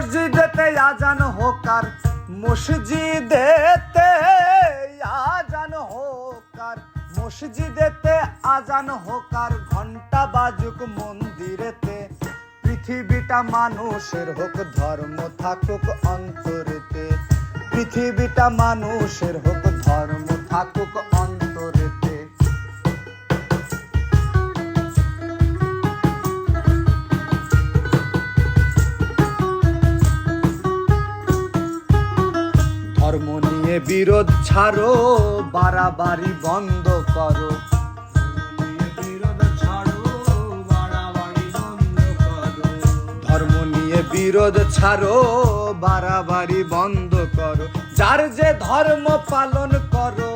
মসজিদেতে আজান হোকার মসজিদেতে আজান হোকার মসজিদেতে আজান হোকার ঘণ্টা বাজুক মন্দিরেতে। পৃথিবীটা মানুষের হোক, ধর্ম থাকুক অন্তরেতে। পৃথিবীটা মানুষের হোক, ধর্ম থাকুক বিরোধ ছাড়ো, বাড়াবাড়ি বন্ধ করো। ধর্ম নিয়ে বিরোধ ছাড়ো, বাড়াবাড়ি বন্ধ করো। যার যে ধর্ম পালন করো,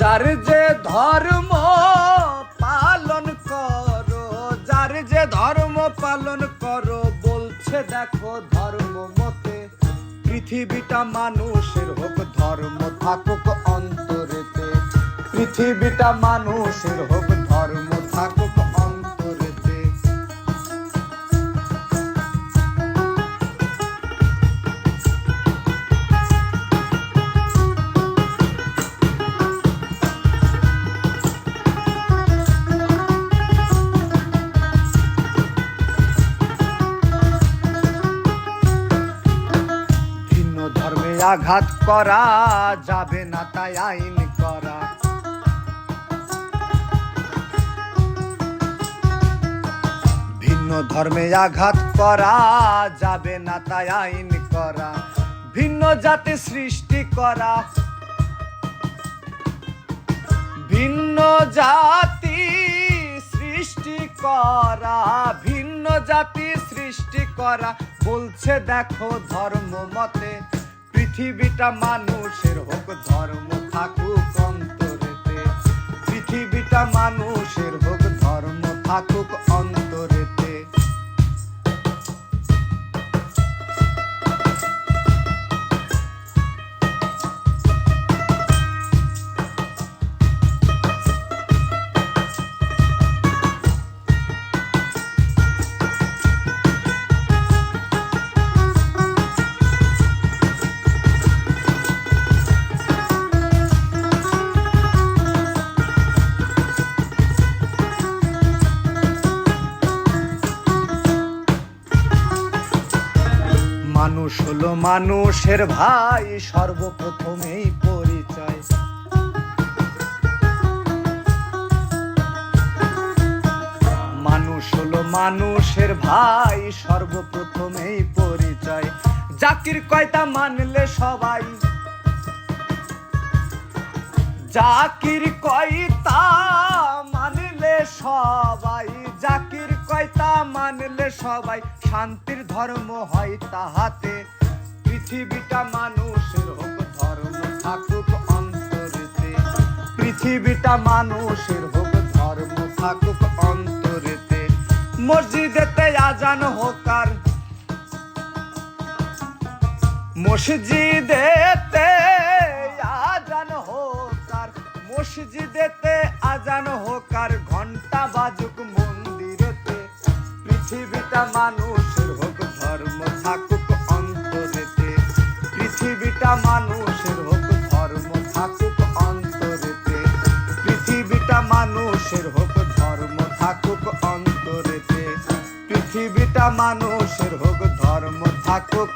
যার যে ধর্ম পালন করো, যার যে ধর্ম পালন করো, বলছে দেখো ধর্ম মতে। পৃথিবীটা মানুষের হোক ধর্ম থাকুক অন্তরেতে। পৃথিবীটা মানুষের হোক আঘাত করা যাবে না তাই আইন করা। ভিন্ন ধর্মে আঘাত করা যাবে না তাই আইন করা। ভিন্ন জাতি সৃষ্টি করা। ভিন্ন জাতি সৃষ্টি করা, ভিন্ন জাতি সৃষ্টি করা। বলছে দেখো ধর্ম মতে পৃথিবীটা মানুষের হোক ধর্ম থাকুক অন্তরেতে। পৃথিবীটা মানুষের হোক ধর্ম থাকুক অন্তরেতে। মানুষ হলো মানুষের ভাই, সর্বপ্রথমেই পরিচয়। মানুষ হলো মানুষের ভাই, সর্বপ্রথমেই পরিচয়। জাতির কয়টা মানলে সবাই। জাকির কয়তা মানলে সবাই। জাকির কয়তা মানলে সবাই শান্তির ধর্ম হয় তাহাতে? পৃথিবীটা মানুষের হোক, ধর্ম থাকুক অন্তরেতে। পৃথিবীটা মানুষের হোক, ধর্ম থাকুক অন্তরেতে। মসজিদেতে আজান হোকার। মসজিদেতে আজান পৃথিবীটা মানুষের হোক ধর্ম থাকুক অন্তরেতে। পৃথিবীটা মানুষের হোক ধর্ম থাকুক অন্তরেতে। পৃথিবীটা মানুষের হোক ধর্ম থাকুক অন্তরেতে। পৃথিবীটা মানুষের হোক ধর্ম থাকুক